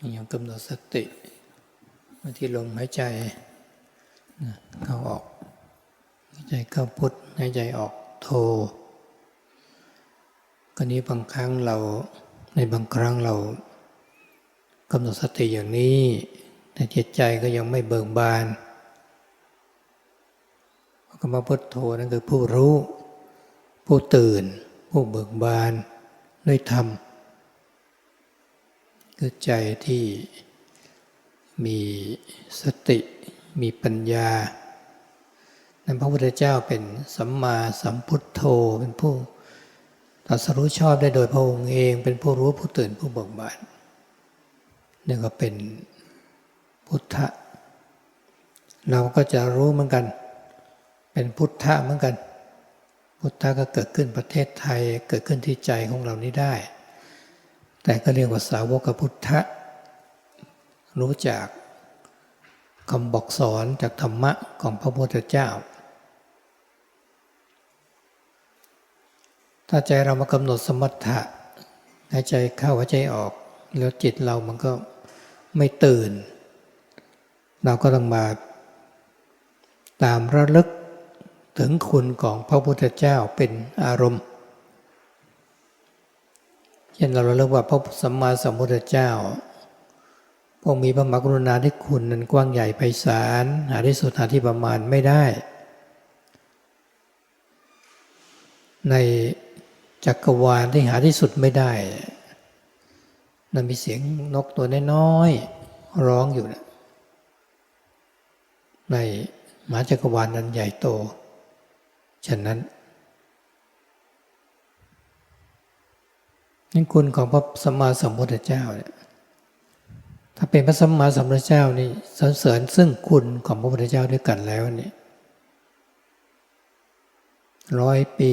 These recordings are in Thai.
อย่างกำหนดสติมาที่ลมหายใจเข้าออกหายใจเข้าพุทหายใจออกโทก็นี้บางครั้งเราในบางครั้งเรากำหนดสติอย่างนี้ แต่จิตใจก็ยังไม่เบิกบานคำว่าพุทโธนั่นคือผู้รู้ ผู้ตื่น ผู้เบิกบานด้วยธรรม คือใจที่มีสติมีปัญญานั้นพระพุทธเจ้าเป็นสัมมาสัมพุทโธเป็นผู้ตรัสรู้ชอบได้โดยพระองค์เองเป็นผู้รู้ผู้ตื่นผู้เบิกบานนี่ก็เป็นพุทธะ เราก็จะรู้เหมือนกัน เป็นพุทธะเหมือนกัน พุทธะก็เกิดขึ้นประเทศไทยเกิดขึ้นที่ใจของเรานี้ได้ แต่ก็เรียกว่าสาวกพุทธะ รู้จากคำบอกสอนจากธรรมะของพระพุทธเจ้า ถ้าใจเรามากำหนดสมถะหายใจเข้าหายใจออก แล้วจิตเรามันก็ไม่ตื่น เราก็ต้องมาตามระลึกถึงคุณของพระพุทธเจ้าเป็นอารมณ์ ช่นเราระลึกว่าพระสัมมาสัมพุทธเจ้าพระมีพระมหากรุณาธิคุณนั้นกว้างใหญ่ไพศาลหาที่สุดหาที่ประมาณไม่ได้ ในจักรวาลที่หาที่สุดไม่ได้นั้นมีเสียงนกตัวน้อยๆร้องอยู่นะในมหาจักรวาลนั้นใหญ่โต ฉะนั้น นี่คุณของพระสัมมาสัมพุทธเจ้าเนี่ยถ้าเป็นพระสัมมาสัมพุทธเจ้านี่สรรเสริญซึ่งคุณของพระพุทธเจ้าด้วยกันแล้วนี่ร้อยปี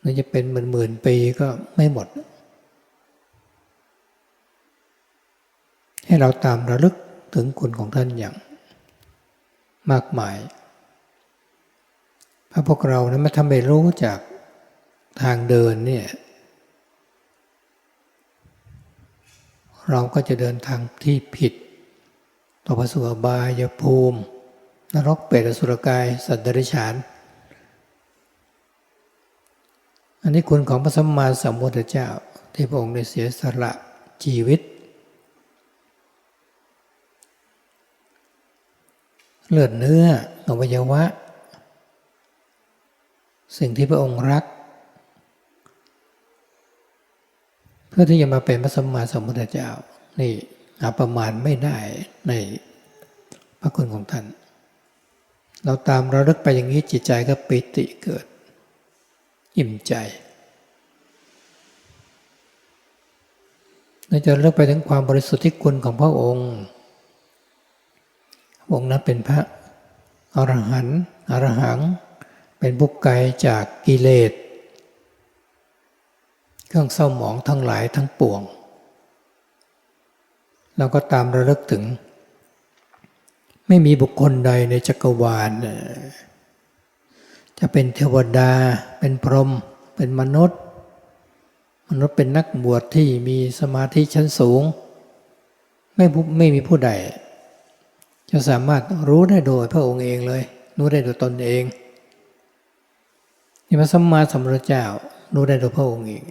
หรือจะเป็นหมื่นหมื่นปีก็ไม่หมด ให้เราตามระลึกถึงคุณของท่านอย่างมากมาย พระพวกเรานะมาทำให้รู้จาก ทางเดินเนี่ยเราก็จะเดินทางที่ผิด ต่อพระสุบายภูมิ นรกเปรตสุรกาย สัตว์เดรัจฉาน อันนี้คุณของพระสัมมาสัมพุทธเจ้า ที่พระองค์ได้เสียสละชีวิต เลือดเนื้ออวัยวะ สิ่งที่พระองค์รัก เพื่อที่จะมาเป็นพระสัมมาสัมพุทธเจ้า นี่หาประมาณไม่ได้ในพระคุณของท่าน เราตามเราลึกไปอย่างนี้จิตใจก็ปิติเกิด อิ่มใจเราจะเลิกไปถึงความบริสุทธิ์ที่คุณของพระองค์ องค์นั้นเป็นพระอรหันต์อรหัง เป็นบุกไกลจากกิเลส เครื่องเศร้าหมองทั้งหลายทั้งปวงเราก็ตามระลึกถึง ไม่มีบุคคลใดในจักรวาล จะเป็นเทวดา เป็นพรหมเป็นมนุษย์ มนุษย์เป็นนักบวชที่มีสมาธิชั้นสูง ไม่ไม่มีผู้ใด จะสามารถรู้ได้โดยพระองค์เองเลย รู้ได้โดยตนเองนี่พระสัมมาสัมพุทธเจ้ารู้ได้โดยพระองค์เอง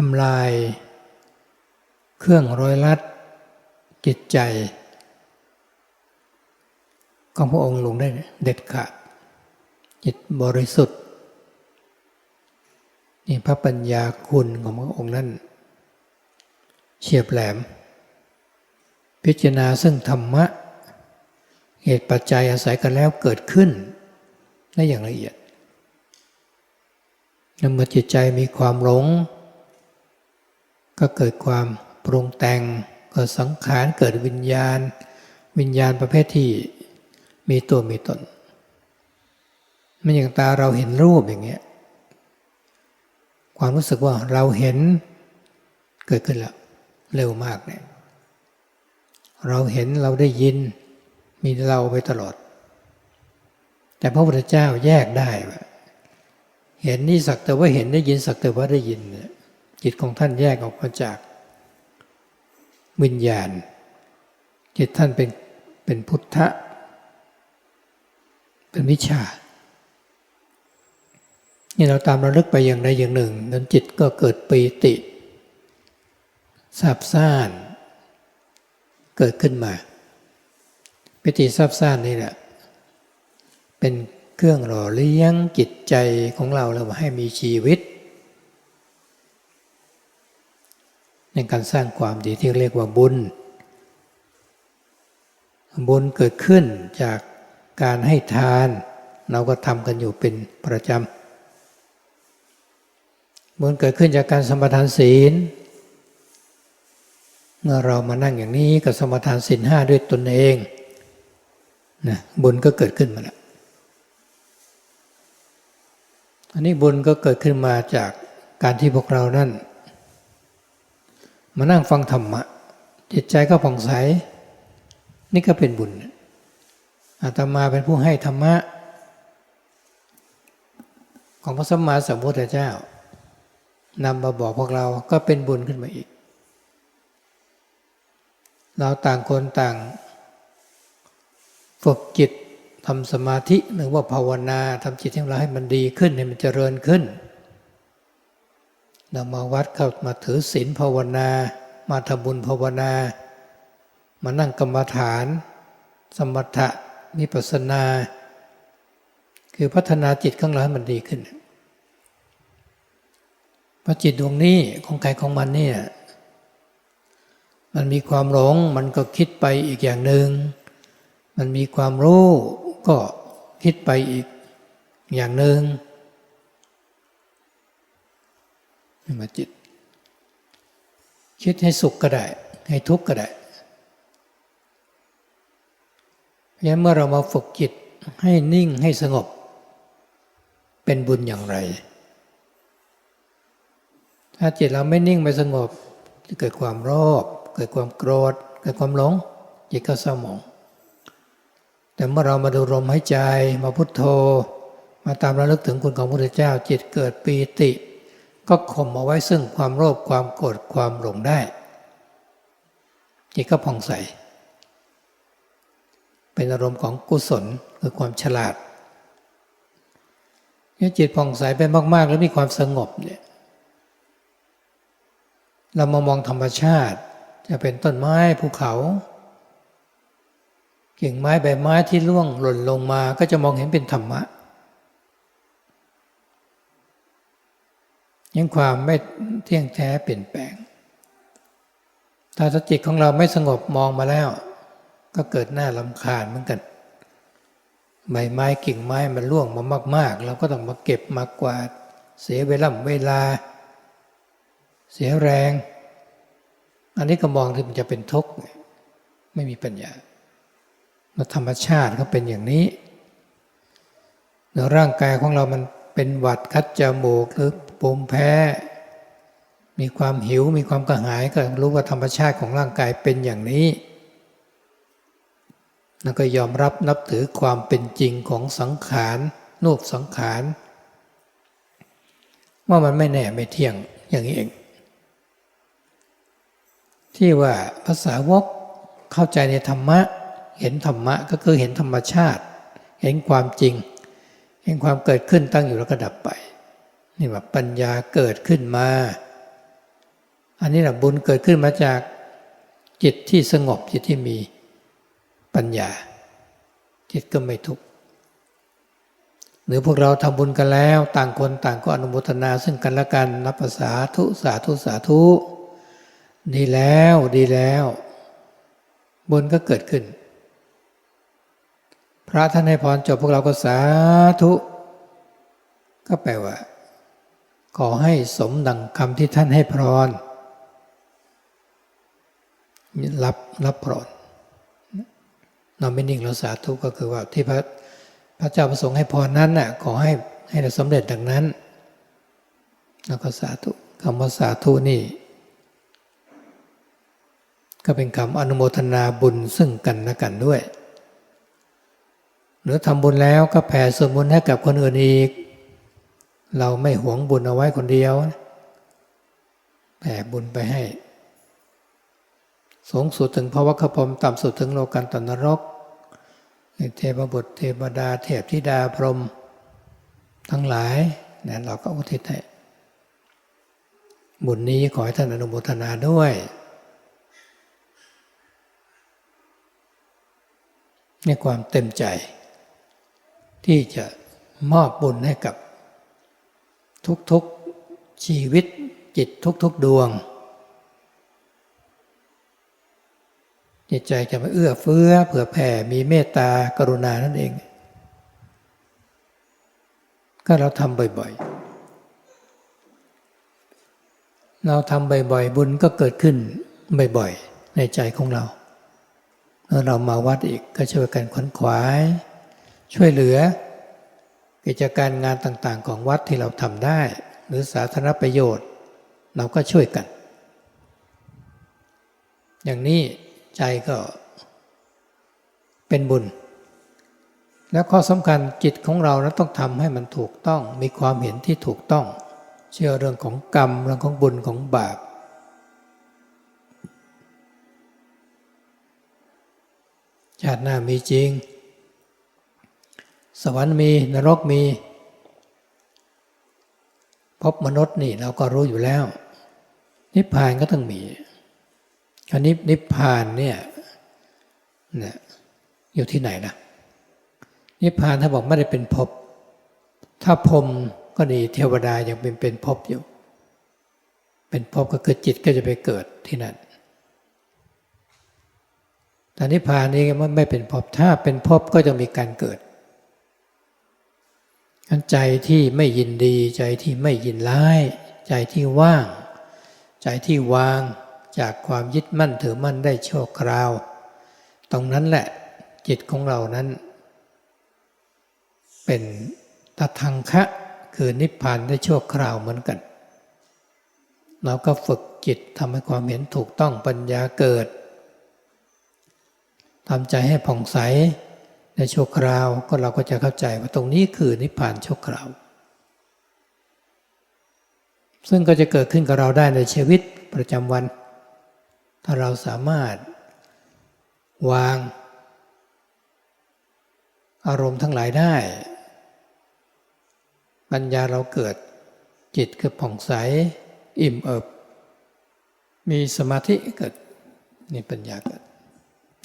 ทำลาย เครื่องร้อยลัด จิตใจของพระองค์ลงได้เด็ดขาดจิตบริสุทธิ์นี่พระปัญญาคุณของพระองค์นั้นเฉียบแหลม พิจารณาซึ่งธรรมะ เหตุปัจจัยอาศัยกันแล้วเกิดขึ้นได้อย่างละเอียดเมื่อจิตใจมีความหลง ก็เกิดความปรุงแต่งเกิดสังขารเกิดวิญญาณ วิญญาณประเภทที่มีตัวมีตนมันอย่างตาเราเห็นรูปอย่างเงี้ยความรู้สึกว่าเราเห็นเกิดขึ้นแล้วเร็วมากเนี่ยเราเห็นเราได้ยินมีเราไปตลอด แต่พระพุทธเจ้าแยกได้ว่าเห็นนี่สักแต่ว่าเห็นได้ยินสักแต่ว่าได้ยินเนี่ย จิตของท่านแยกออกมาจากวิญญาณ จิตท่านเป็นเป็นพุทธะ เป็นวิชานี่เราตามระลึกไปอย่างใดอย่างหนึ่งนั้นจิตก็เกิดปีติซาบซ่าน เกิดขึ้นมาปิติซาบซ่านนี่แหละ เป็นเครื่องหล่อเลี้ยงจิตใจของเราเราให้มีชีวิต ในการสร้างความดีที่เรียกว่าบุญ บุญเกิดขึ้นจากการให้ทาน เราก็ทำกันอยู่เป็นประจำบุญเกิดขึ้นจากการสมทานศีล เมื่อเรามานั่งอย่างนี้ก็สมทานศีลห้าด้วยตนเองนะบุญก็เกิดขึ้นมาแล้วอันนี้บุญก็เกิดขึ้นมาจากการที่พวกเรานั่น มานั่งฟังธรรมะ จิตใจก็ผ่องใส นี่ก็เป็นบุญอาตมาเป็นผู้ให้ธรรมะ ของพระสัมมาสัมพุทธเจ้านำมาบอกพวกเราก็เป็นบุญขึ้นมาอีก เราต่างคนต่างฝึกจิตทำสมาธิหรือว่าภาวนาทำจิตของเราให้มันดีขึ้นให้มันเจริญขึ้น เรามาวัดเข้ามาถือศีลภาวนา มาทำบุญภาวนา มานั่งกรรมฐาน สมถะมิปัสนา คือพัฒนาจิตของเราให้มันดีขึ้นพราะจิตดวงนี้ของใครของมันเนี่ยมันมีความหลงมันก็คิดไปอีกอย่างหนึ่งมันมีความรู้ก็คิดไปอีกอย่างหนึ่ง มาจิต คิดให้สุขก็ได้ ให้ทุกข์ก็ได้เพราะฉะนั้นเมื่อเรามาฝึกจิตให้นิ่งให้สงบ เป็นบุญอย่างไร ถ้าจิตเราไม่นิ่งไม่สงบจะเกิดความโลภเกิดความโกรธ เกิดความหลง จิตก็เศร้าหมอง แต่เมื่อเรามาดูลมหายใจมาพุทโธ มาตามระลึกถึงคุณของพระพุทธเจ้า จิตเกิดปีติ ก็ข่มเอาไว้ซึ่งความโลภความโกรธความหลงได้จิตก็ผ่องใส เป็นอารมณ์ของกุศลคือความฉลาดเนี่ยจิตผ่องใสไปมาก ๆ แล้วมีความสงบเนี่ยเรามามองธรรมชาติ จะเป็นต้นไม้ภูเขากิ่งไม้ใบไม้ที่ร่วงหล่นลงมาก็จะมองเห็นเป็นธรรมะ ยังความไม่เที่ยงแท้เปลี่ยนแปลง ถ้าสติของเราไม่สงบมองมาแล้ว ก็เกิดหน้าลำคาญเหมือนกัน ใบไม้กิ่งไม้มันร่วงมามาก ๆ เราก็ต้องมาเก็บมากวาด เสียเวลาเวลา เสียแรง อันนี้ก็มองที่มันจะเป็นทุกข์ไม่มีปัญญาธรรมชาติเขาเป็นอย่างนี้แล้วร่างกายของเรามันเป็นหวัดคัดจมูกหรือ ปมแพ้ มีความหิวมีความกระหายก็รู้ว่าธรรมชาติของร่างกายเป็นอย่างนี้แล้วก็ยอมรับนับถือความเป็นจริงของสังขารนูปสังขารว่ามันไม่แน่ไม่เที่ยงอย่างนี้เอง ที่ว่าภาษาวกเข้าใจในธรรมะ เห็นธรรมะก็คือเห็นธรรมชาติ เห็นความจริง เห็นความเกิดขึ้นตั้งอยู่แล้วก็ดับไป นี่ว่าปัญญาเกิดขึ้นมา อันนี้แหละบุญเกิดขึ้นมาจากจิตที่สงบจิตที่มีปัญญา จิตก็ไม่ทุกข์หรือพวกเราทำบุญกันแล้วต่างคนต่างก็อนุโมทนาซึ่งกันและกันนับภาษาทุสาธุสาธุ ดีแล้วดีแล้ว บุญก็เกิดขึ้น พระท่านให้พรจบพวกเราก็สาธุ ก็แปลว่า ขอให้สมดังคำที่ท่านให้พรรับรับพรเราไม่นิ่งเราสาธุก็คือว่าที่พระพระเจ้าประสงค์ให้พรนั้นน่ะขอให้ให้เราสำเร็จดังนั้น แล้วก็สาธุคำว่าสาธุนี่ ก็เป็นคำอนุโมทนาบุญซึ่งกันและกันด้วย หรือทำบุญแล้วก็แผ่ส่วนบุญให้กับคนอื่นอีก เราไม่หวงบุญเอาไว้คนเดียวแผ่บุญไปให้ สูงสุดถึงภาวะขพรมต่ำสุดถึงโลกันตนรก เทพบุตรเทวดาเทพธิดาพรหมทั้งหลายเนี่ยเราก็อุทิศให้บุญนี้ขอให้ท่านอนุโมทนาด้วย ในความเต็มใจ ที่จะมอบบุญให้กับ ทุกๆชีวิตจิตทุกๆดวง จิตใจจะมาเอื้อเฟื้อเผื่อแผ่มีเมตตากรุณานั่นเอง ก็เราทำบ่อยๆ เราทำบ่อยๆ บุญก็เกิดขึ้นบ่อยๆ ในใจของเราแล้วเรามาวัดอีกก็ช่วยกันขวนขวาย ช่วยเหลือ กิจการงานต่างๆ ของวัดที่เราทำได้ หรือสาธารณประโยชน์ เราก็ช่วยกัน อย่างนี้ใจก็เป็นบุญ แล้วข้อสำคัญจิตของเรานะต้องทำให้มันถูกต้องมีความเห็นที่ถูกต้อง เชื่อเรื่องของกรรมเรื่องของบุญของบาปชาติหน้ามีจริง สวรรค์มีนรกมี พบมนุษย์นี่เราก็รู้อยู่แล้ว นิพพานก็ต้องมี อันนี้นิพพานเนี่ยเนี่ยอยู่ที่ไหนนะนิพพานถ้าบอกไม่ได้เป็นภพถ้าพรมก็ดีเทวดายังเป็นเป็นภพอยู่ เป็นภพก็คือจิตก็จะไปเกิดที่นั่นแต่นิพพานนี้มันไม่เป็นภพถ้าเป็นภพก็จะมีการเกิด อันใจที่ไม่ยินดี ใจที่ไม่ยินร้าย ใจที่ว่าง ใจที่วางจากความยึดมั่นถือมั่นได้ชั่วคราว ตรงนั้นแหละจิตของเรานั้น เป็นตทังคะคือนิพพานได้ชั่วคราวเหมือนกัน เราก็ฝึกจิตทำให้ความเห็นถูกต้องปัญญาเกิดทำใจให้ผ่องใส ในชั่วคราวก็เราก็จะเข้าใจว่าตรงนี้คือนิพพานชั่วคราว ซึ่งก็จะเกิดขึ้นกับเราได้ในชีวิตประจำวัน ถ้าเราสามารถวาง อารมณ์ทั้งหลายได้ ปัญญาเราเกิดจิตคือผ่องใส อิ่มเอิบ มีสมาธิเกิดนี่ปัญญาเกิด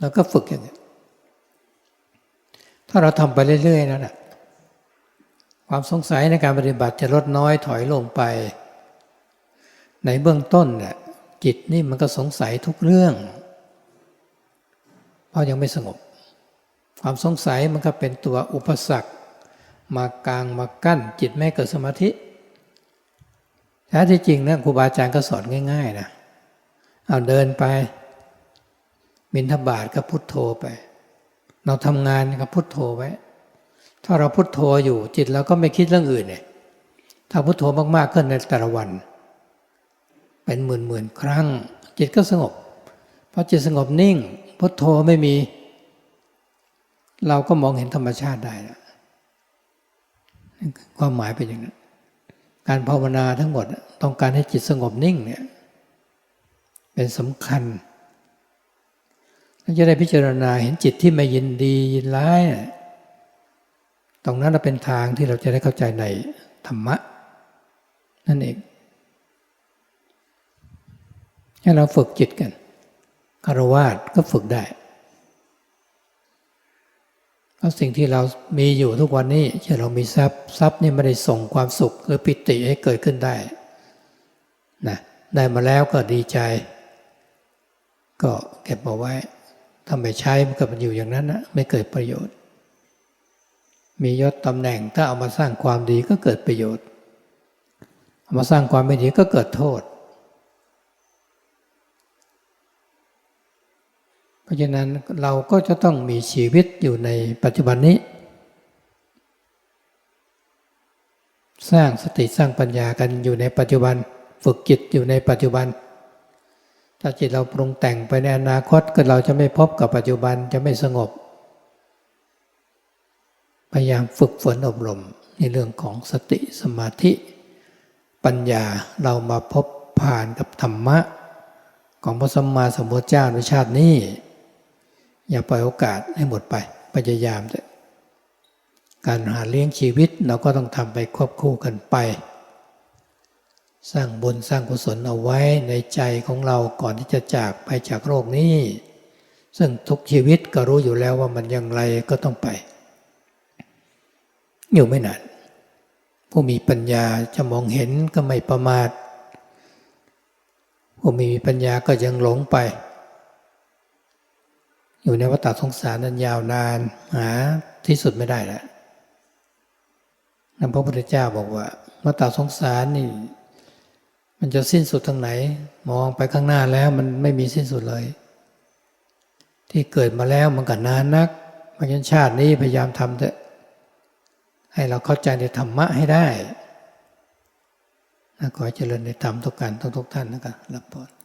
เราก็ฝึกอย่างนี้ ถ้าเราทำไปเรื่อยๆนั่นแหะความสงสัยในการปฏิบัติจะลดน้อยถอยลงไป ในเบื้องต้นเนี่ยจิตนี่มันก็สงสัยทุกเรื่อง เพราะยังไม่สงบ ความสงสัยมันก็เป็นตัวอุปสรรค มากลางมากั้น จิตไม่เกิดสมาธิแท้ที่จริงนะครูบาอาจารย์ก็สอนง่าย ๆนะเอาเดินไปบินทบาทก็พุทโธไป เราทำงานก็พุทโธไว้ ถ้าเราพุทโธอยู่จิตเราก็ไม่คิดเรื่องอื่นเนี่ยถ้าพุทโธมากๆขึ้นในแต่ละวัน เป็นหมื่นหมื่นครั้ง จิตก็สงบพอจิตสงบนิ่ง พุทโธไม่มี เราก็มองเห็นธรรมชาติได้นะความหมายเป็นอย่างนั้น การภาวนาทั้งหมดต้องการให้จิตสงบนิ่งเนี่ยเป็นสำคัญ จะได้พิจารณาเห็นจิตที่ไม่ยินดียินร้าย ตรงนั้นเป็นทางที่เราจะได้เข้าใจในธรรมะ นั่นเอง ให้เราฝึกจิตกันคารวาสก็ฝึกได้เพราะสิ่งที่เรามีอยู่ทุกวันนี้เช่นเรามีทรัพย์ทรัพย์นี่ไม่ได้ส่งความสุขหรือปิติให้เกิดขึ้นได้นะได้มาแล้วก็ดีใจ ก็เก็บเอาไว้ ทำไปใช้มันก็มันอยู่อย่างนั้นนะไม่เกิดประโยชน์ มียศตำแหน่งถ้าเอามาสร้างความดีก็เกิดประโยชน์เอามาสร้างความไม่ดีก็เกิดโทษ เพราะฉะนั้นเราก็จะต้องมีชีวิตอยู่ในปัจจุบันนี้ สร้างสติสร้างปัญญากันอยู่ในปัจจุบัน ฝึกจิตอยู่ในปัจจุบัน ถ้าจิตเราปรุงแต่งไปในอนาคตก็เราจะไม่พบกับปัจจุบันจะไม่สงบ พยายามฝึกฝนอบรมในเรื่องของสติสมาธิ ปัญญาเรามาพบผ่านกับธรรมะ ของพระสัมมาสัมพุทธเจ้าในชาตินี้ อย่าปล่อยโอกาสให้หมดไปพยายามเถอะการหาเลี้ยงชีวิตเราก็ต้องทำไปควบคู่กันไป สร้างบุญสร้างกุศลเอาไว้ในใจของเราก่อนที่จะจากไปจากโลกนี้ ซึ่งทุกชีวิตก็รู้อยู่แล้วว่ามันอย่างไรก็ต้องไป อยู่ไม่นานผู้มีปัญญาจะมองเห็นก็ไม่ประมาทผู้มีปัญญาก็ยังหลงไป อยู่ในวัฏสงสารนั้นยาวนานหาที่สุดไม่ได้แล้วนั่นพระพุทธเจ้าบอกว่าวัฏสงสารนี่ มันจะสิ้นสุดทางไหน มองไปข้างหน้าแล้วมันไม่มีสิ้นสุดเลย ที่เกิดมาแล้วมันก็นานนักเพราะฉะนั้นชาตินี้พยายามทำเถอะให้เราเข้าใจในธรรมะให้ได้นะขอให้เจริญในธรรมทุกการทุกๆท่านนะครับรับพร